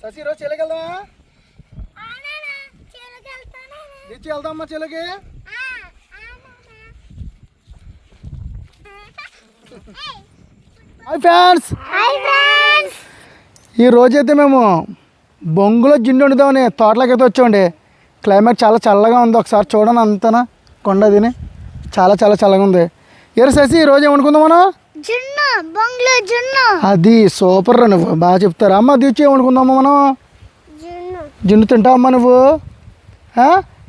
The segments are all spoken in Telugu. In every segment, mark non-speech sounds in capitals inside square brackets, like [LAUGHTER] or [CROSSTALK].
శశి రోజు చెల్లకెళ్దామా ఇచ్చి వెళ్దామా చెల్లకి? హాయ్ ఫ్యాన్స్ ఈ రోజైతే మేము బొంగులో జిండు వండుదామని తోటలోకి అయితే వచ్చామండి. క్లైమేట్ చాలా చల్లగా ఉంది. ఒకసారి చూడండి అంతనా కొండ తిని. చాలా చాలా చల్లగా ఉంది. ఏరు శశి ఈ రోజు ఏమనుకుందాం మనం జున్ను బొంగులో జున్ను. అది సూపర్ రా నువ్వు. బాగా చెప్తారా అమ్మ? దిచ్చి ఏమనుకుందామా మనం? జున్ను. తింటావమ్మా నువ్వు?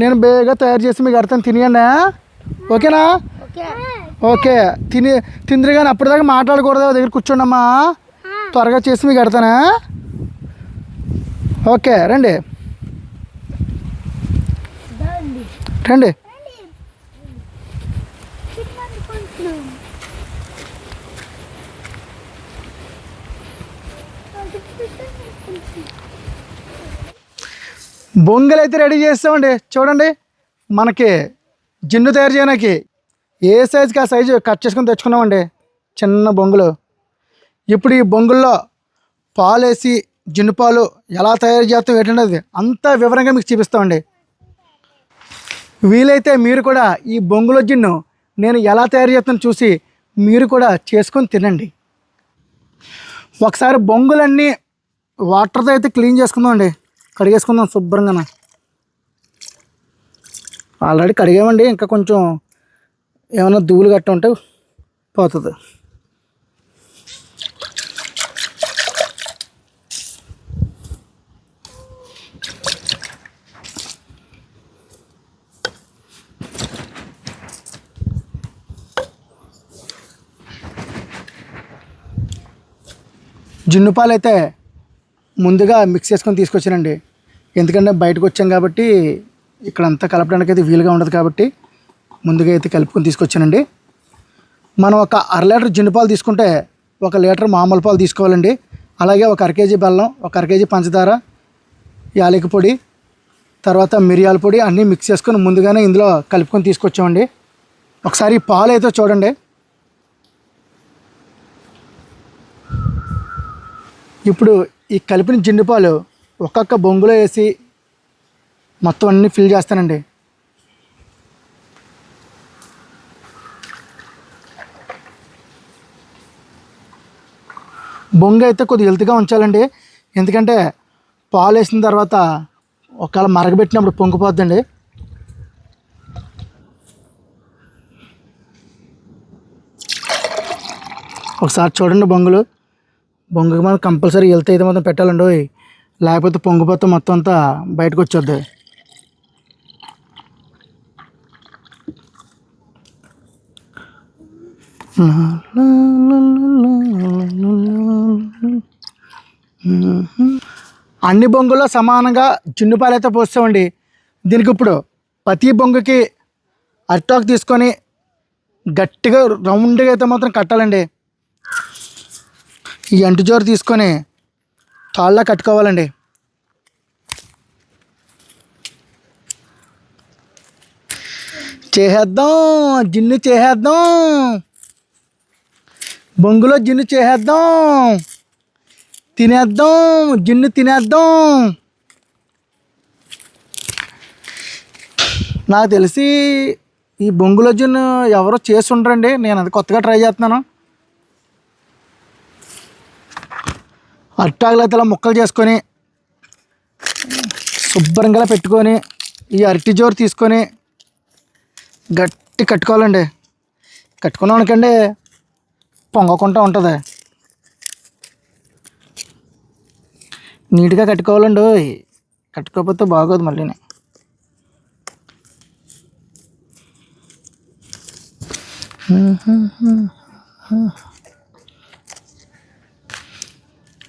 నేను బేగా తయారు చేసి మీకు అర్థం తినేయండి ఓకేనా? ఓకే. తిని తిందిరి కానీ అప్పటిదాకా మాట్లాడకూడదు దగ్గర కూర్చోండమ్మా త్వరగా చేసి మీకు కడతానా ఓకే రండి. రండి. బొంగలు అయితే రెడీ చేస్తామండి. చూడండి మనకి జిన్ను తయారు చేయడానికి ఏ సైజుకి ఆ సైజు కట్ చేసుకొని తెచ్చుకున్నామండి. చిన్న బొంగులు. ఇప్పుడు ఈ బొంగుల్లో పాలేసి జిన్ను పాలు ఎలా తయారు చేస్తాం ఏంటంటే అంతా వివరంగా మీకు చూపిస్తామండి. వీలైతే మీరు కూడా ఈ బొంగుల జిన్ను నేను ఎలా తయారు చేస్తాను చూసి మీరు కూడా చేసుకొని తినండి. ఒకసారి బొంగులన్నీ వాటర్తో అయితే క్లీన్ చేసుకుందామండి. కడిగేసుకుందాం శుభ్రంగా ఆల్రెడీ కడిగామండి. ఇంకా కొంచెం ఏమైనా ధూళి గట్ట ఉంటే పోతుంది. జున్ను పాలు అయితే ముందుగా మిక్స్ చేసుకొని తీసుకొచ్చానండి. ఎందుకంటే బయటకు వచ్చాం కాబట్టి ఇక్కడ అంతా కలపడానికి అయితే వీలుగా ఉండదు కాబట్టి ముందుగా అయితే కలుపుకొని తీసుకొచ్చానండి. మనం ఒక అర లీటర్ జిండుపాలు పాలు తీసుకుంటే ఒక లీటర్ మామూలు పాలు తీసుకోవాలండి. అలాగే ఒక అర కేజీ బెల్లం ఒక అర కేజీ పంచదార యాలకి పొడి తర్వాత మిరియాల పొడి అన్నీ మిక్స్ చేసుకొని ముందుగానే ఇందులో కలుపుకొని తీసుకొచ్చామండి. ఒకసారి పాలు అయితే చూడండి. ఇప్పుడు ఈ కలిపిన జిండుపాలు ఒక్కొక్క బొంగులో వేసి మొత్తం అన్నీ ఫిల్ చేస్తానండి. బొంగు అయితే కొద్దిగా హెల్త్గా ఉంచాలండి. ఎందుకంటే పాలు వేసిన తర్వాత ఒకవేళ మరగబెట్టినప్పుడు పొంగిపోద్దండి. ఒకసారి చూడండి బొంగులు. బొంగకి మనం కంపల్సరీ వెళ్తే అయితే మొత్తం పెట్టాలండి లేకపోతే పొంగిపోతే మొత్తం అంతా బయటకు వచ్చేద్ది. అన్ని బొంగుల్లో సమానంగా జున్నుపాలు అయితే పోస్తామండి. దీనికి ఇప్పుడు ప్రతి బొంగుకి అరిటాకు తీసుకొని గట్టిగా రౌండ్గా అయితే మాత్రం కట్టాలండి. ఈ అంటు జోరు తీసుకొని తాళ్ళ కట్టుకోవాలండి. చేసేద్దాం జిన్ను చేసేద్దాం. బొంగులో జిన్ను చేసేద్దాం. తినేద్దాం జిన్ను తినేద్దాం. నాకు తెలిసి ఈ బొంగులో జిన్ను ఎవరో చేసి ఉండరండి. నేను అది కొత్తగా ట్రై చేస్తున్నాను. అట్టాకులు అయితే ఇలా ముక్కలు చేసుకొని శుభ్రంగా పెట్టుకొని ఈ అరటి జోరు తీసుకొని గట్టి కట్టుకోవాలండి. కట్టుకున్నానుకండి పొంగకుండా ఉంటుంది. నీట్గా కట్టుకోవాలండి కట్టుకోకపోతే బాగోదు మళ్ళీ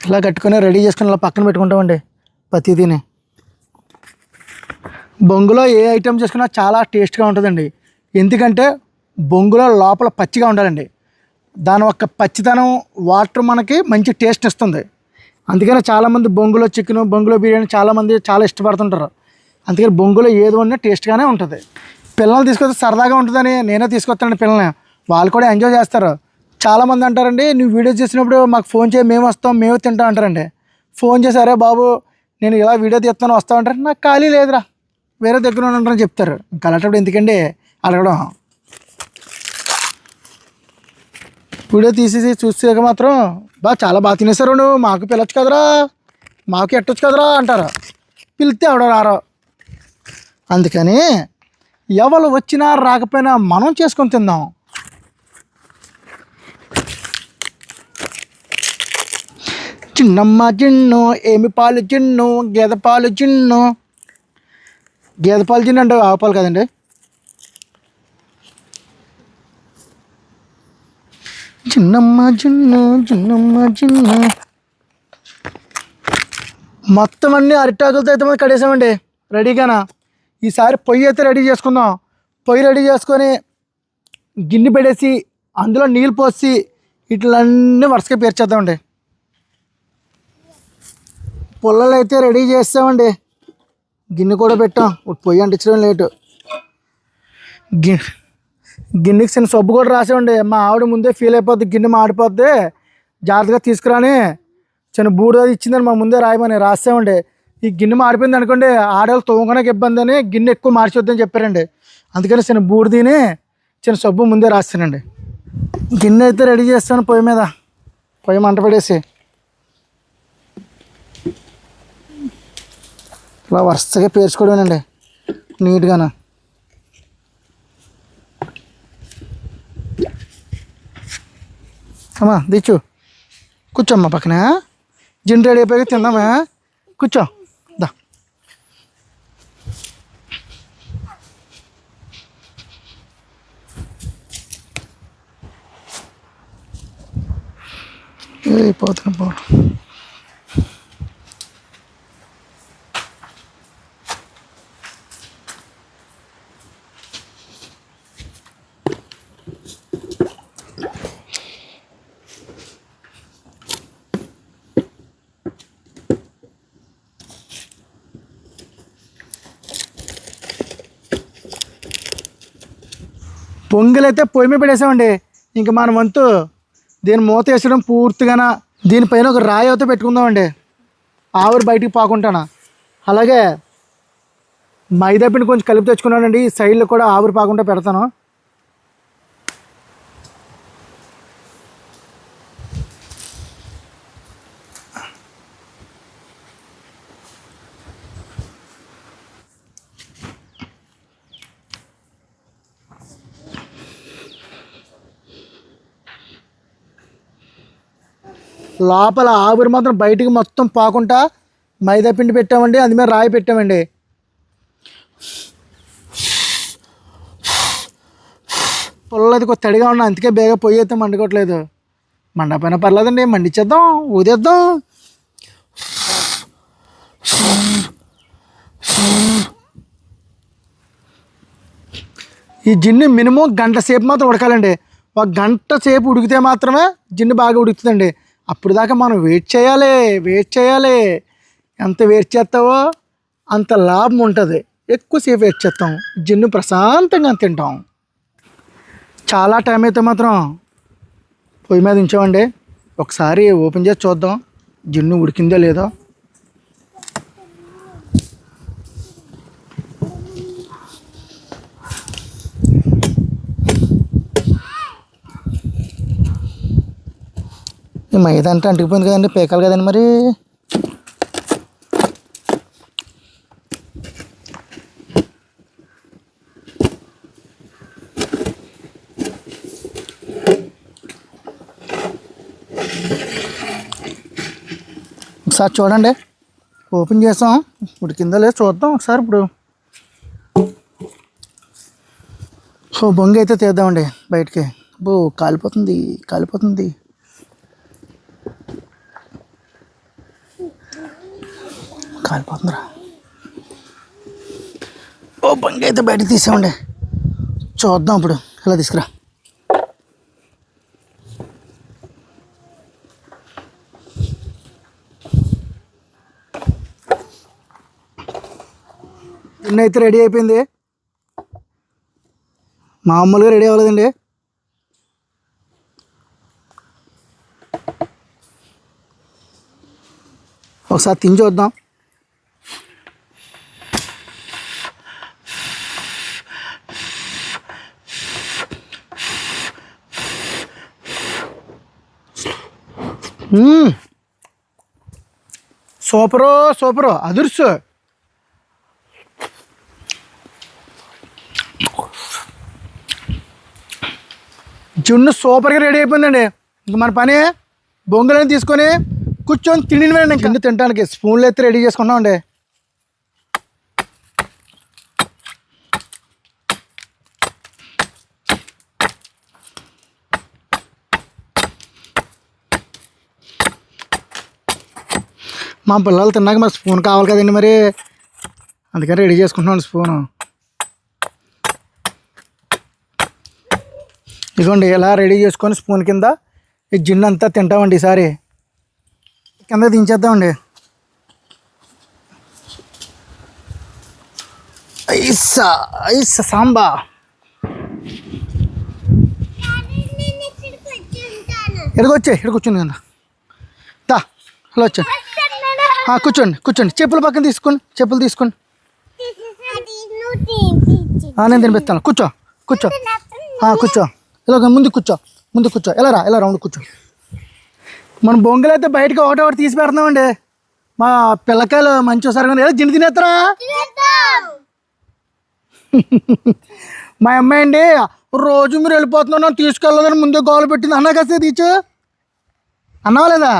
ఇలా కట్టుకొని రెడీ చేసుకుని ఇలా పక్కన పెట్టుకుంటామండి ప్రతిదీని. బొంగులో ఏ ఐటెం చేసుకున్నా చాలా టేస్ట్గా ఉంటుందండి. ఎందుకంటే బొంగులో లోపల పచ్చిగా ఉండాలండి. దాని యొక్క పచ్చితనం వాటర్ మనకి మంచి టేస్ట్ ఇస్తుంది. అందుకని చాలామంది బొంగులో చికెన్ బొంగులో బిర్యానీ చాలామంది చాలా ఇష్టపడుతుంటారు. అందుకని బొంగులో ఏది ఉన్నా టేస్ట్గానే ఉంటుంది. పిల్లల్ని తీసుకొస్తే సరదాగా ఉంటుందని నేనే తీసుకొస్తానండి పిల్లల్ని. వాళ్ళు కూడా ఎంజాయ్ చేస్తారు. చాలామంది అంటారండి నువ్వు వీడియోస్ చేసినప్పుడు మాకు ఫోన్ చేయి మేము వస్తాం మేము తింటాం అంటారండి. ఫోన్ చేశారే బాబు? నేను ఇలా వీడియో తీస్తాను వస్తామంటారు నాకు ఖాళీ లేదురా వేరే దగ్గర ఉంటారని చెప్తారు. ఇంకా అలాంటప్పుడు ఎందుకండి అడగడం? వీడియో తీసేసి చూసాక మాత్రం బా చాలా బాగా తినేశారు నువ్వు మాకు పిలవచ్చు కదరా మాకు ఎట్టొచ్చు కదరా అంటారు. పిలిస్తే ఆవిడ రారు. అందుకని ఎవరు వచ్చినా రాకపోయినా మనం చేసుకొని తిందాం. చిన్నమ్మ చిన్ను ఏమి పాలు చిన్ను గేదె పాలు చిన్ను. గేదె పాలు చిన్ను అంటే ఆవు పాలు కదండి? చిన్నమ్మ చిన్ను చిన్నమ్మ చిన్ను. మొత్తం అన్ని అరిటాకులతో అయితే మనం కడేసామండి రెడీగానా? ఈసారి పొయ్యి అయితే రెడీ చేసుకుందాం. పొయ్యి రెడీ చేసుకొని గిన్నె పెట్టేసి అందులో నీళ్ళు పోసి ఇట్లన్నీ వరుసగా పేర్చేద్దామండి. పుల్లలు అయితే రెడీ చేస్తామండి. గిన్నె కూడా పెట్టాం. ఇప్పుడు పొయ్యి అంటించడం లేటు. గి గిన్నెకి చిన్న సబ్బు కూడా రాసామండి. మా ఆవిడ ముందే ఫీల్ అయిపోద్ది గిన్నె మాడిపోద్ది. జాగ్రత్తగా తీసుకురాని చిన్న బూడిద ఇచ్చిందని మా ముందే రాయమని రాసామండి ఈ గిన్నె మాడిపోయింది అనుకోండి ఆడవాళ్ళు తోమడానికి ఇబ్బంది అని గిన్నె ఎక్కువ మార్చొద్దని చెప్పారండి. అందుకని చిన్న బూడిదీని చిన్న సబ్బు ముందే రాస్తానండి. గిన్నె అయితే రెడీ చేస్తాను పొయ్యి మీద. పొయ్యి మంట పడేసి. ఇలా వరుసగా పేర్చుకోవడమేనండి నీట్గాను. అమ్మా దిచ్చు కూర్చోమ్మా పక్కన. జిన్ రెడీ అయిపోయి తిందామా? కూర్చో. దా. పోతున్నా పొంగలైతే అయితే పొయ్యి మీద పెట్టేసామండి ఇంక మన వంతు దీని మూత వేసడం పూర్తిగాన దీనిపైన ఒక రాయి అయితే పెట్టుకుందామండి. ఆవిరి బయటికి పాకుంటానా. అలాగే మైదా పిండి కొంచెం కలిపి తెచ్చుకున్నానండి ఈ సైడ్లో కూడా ఆవిరి పాకుండా పెడతాను. లోపల ఆవిరి మాత్రం బయటికి మొత్తం పోకుండా మైదా పిండి పెట్టామండి అది మీద రాయి పెట్టామండి. పొల్లది కొద్ది తడిగా ఉన్నా అందుకే బేగ పొయ్యి అయితే మండుకోవట్లేదు. మండపైన పర్లేదండి మండిచ్చేద్దాం ఊదేద్దాం. ఈ జిన్ను మినిమం గంట సేపు మాత్రం ఉడకాలండి. ఒక గంట సేపు ఉడికితే మాత్రమే జిన్ను బాగా ఉడుకుతుందండి. అప్పుడు దాకా మనం వెయిట్ చేయాలి వెయిట్ చేయాలి. ఎంత వెయిట్ చేస్తావో అంత లాభం ఉంటుంది. ఎక్కువసేపు వెయిట్ చేస్తాం. జిన్ను ప్రశాంతంగా తింటాం. చాలా టైం అయితే మాత్రం పొయ్యి మీద ఉంచామండి. ఒకసారి ఓపెన్ చేసి చూద్దాం. జిన్ను ఉడికిందో లేదో. ఈ మైదా అంటే అంటుకుపోయింది కదండి పేకాలి కదండి మరి. ఒకసారి చూడండి ఓపెన్ చేసాం కింద లేదు చూద్దాం ఒకసారి ఇప్పుడు. ఓ బొంగి అయితే తీద్దామండి బయటికి. బో కాలిపోతుంది కాలిపోతుంది. కాలిపోతుందిరా. ఓ బొంగి అయితే బయటకు తీసామండి చూద్దాం ఇప్పుడు. ఇలా తీసుకురా. నిన్న అయితే రెడీ అయిపోయింది. మామూలుగా రెడీ అవ్వలేదండి. ఒకసారి తిని చూద్దాం. Super super. అదుర్సు. జున్ను సూపర్గా రెడీ అయిపోయిందండి. ఇంక మన పని బొంగులని తీసుకొని కూర్చొని తిండిని వెళ్ళండి కింద తినడానికి స్పూన్లు అయితే రెడీ చేసుకున్నామండి మా పిల్లలు తిన్నాక మరి స్పూన్ కావాలి కదండి మరి. అందుకని రెడీ చేసుకుంటున్నాను స్పూను. ఇదిగోండి ఇలా రెడీ చేసుకొని స్పూన్ కింద ఈ జిన్ అంతా తింటామండి ఈసారి. కింద దించేద్దామండి. ఐసా ఐసా సాంబా. నేను ఇక్కడికి ఇక్కడికి కదా. దా హలో వచ్చా. కూర్చోండి కూర్చోండి. చెప్పులు పక్కన తీసుకోండి చెప్పులు తీసుకోండి నేను తినిపిస్తాను. కూర్చో కూర్చో. కూర్చో. ఇలా ముందు కూర్చో ముందు కూర్చో. ఎలా రా ఇలా రౌండ్ కూర్చో. మన బొంగులు అయితే బయటకు ఒకటి ఒకటి తీసి పెడుతున్నామండి మా పిల్లకాయలు మంచి కానీ ఏదో జిన్ను తినేస్తారా? [LAUGHS] మా అమ్మాయి అండి రోజు మీరు వెళ్ళిపోతున్నాను తీసుకెళ్ళదని ముందే గోలు పెట్టింది. అన్నా కదా తీచు. అన్నావా లేదా?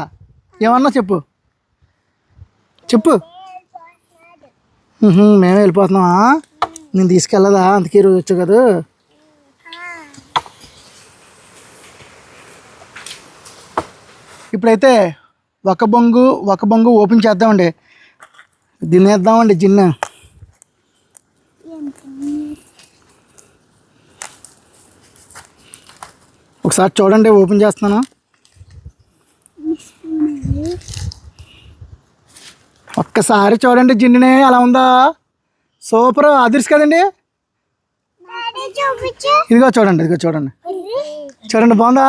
ఏమన్నా చెప్పు. చెప్పు. మేమే వెళ్ళిపోతున్నావా నేను తీసుకెళ్ళదా? అందుకే ఈరోజు వచ్చావు కదా. ఇప్పుడైతే ఒక బొంగు ఒక బొంగు ఓపెన్ చేద్దామండి. దినేద్దామండి జిన్న ఒకసారి చూడండి ఓపెన్ చేస్తున్నాను. ఒక్కసారి చూడండి జిన్నునే అలా ఉందా? సూపర్ అదిర్స్ కదండి? ఇదిగో చూడండి ఇదిగో చూడండి. చూడండి బాగుందా?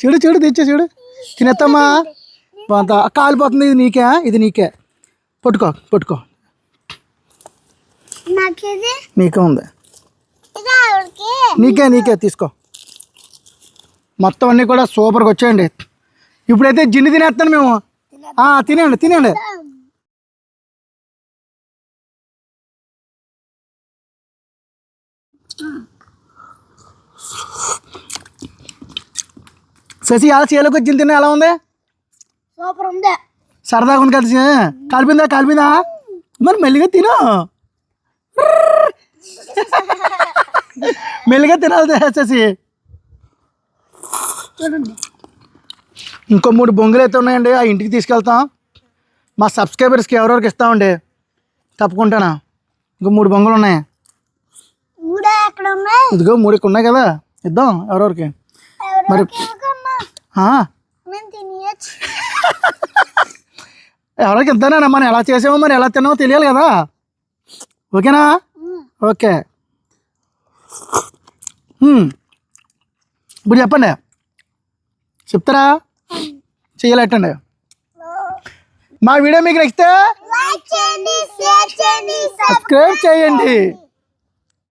చూడు చూడు తెచ్చా చూడు. తినేస్తామా బాగుందా? కాలిపోతుంది ఇది నీకే ఇది నీకే. పట్టుకో పట్టుకో. నాకు ఉంది. నీకే నీకే తీసుకో. మొత్తం అన్నీ కూడా సూపర్గా వచ్చాయండి. ఇప్పుడైతే జిన్ను తినేస్తాను మేము. ఆ, తినేయండి. శశి అలా చేలోకి వచ్చింది తిన్నా ఎలా ఉంది? సూపర్ ఉంది. సరదాగా ఉంది కలిసి కలిపిందా కలిపిందా? మరి మెల్లిగా తిను. మెల్లిగా తినాలి శశి. ఇంకో మూడు బొంగులు అయితే ఉన్నాయండి ఆ ఇంటికి తీసుకెళ్తాం. మా సబ్స్క్రైబర్స్కి ఎవరెవరికి ఇస్తామండి? తప్పకుండానా? ఇంకో మూడు బొంగులు ఉన్నాయి. ఇదిగో మూడు ఇక్కడ ఉన్నాయి కదా. ఇద్దాం ఎవరెవరికి. మరి ఎవరికమ్మా ఆ, మేము తినేయచ్చు ఎవరికి ఇద్దానా మనం ఎలా చేసామో మరి ఎలా తిన్నామో తెలియాలి కదా. ఓకేనా? ఓకే. ఇప్పుడు చెప్పండి. చెప్తారా? చెయ్యాలట్టండి మా వీడియో మీకు నచ్చితే సబ్స్క్రైబ్ చేయండి.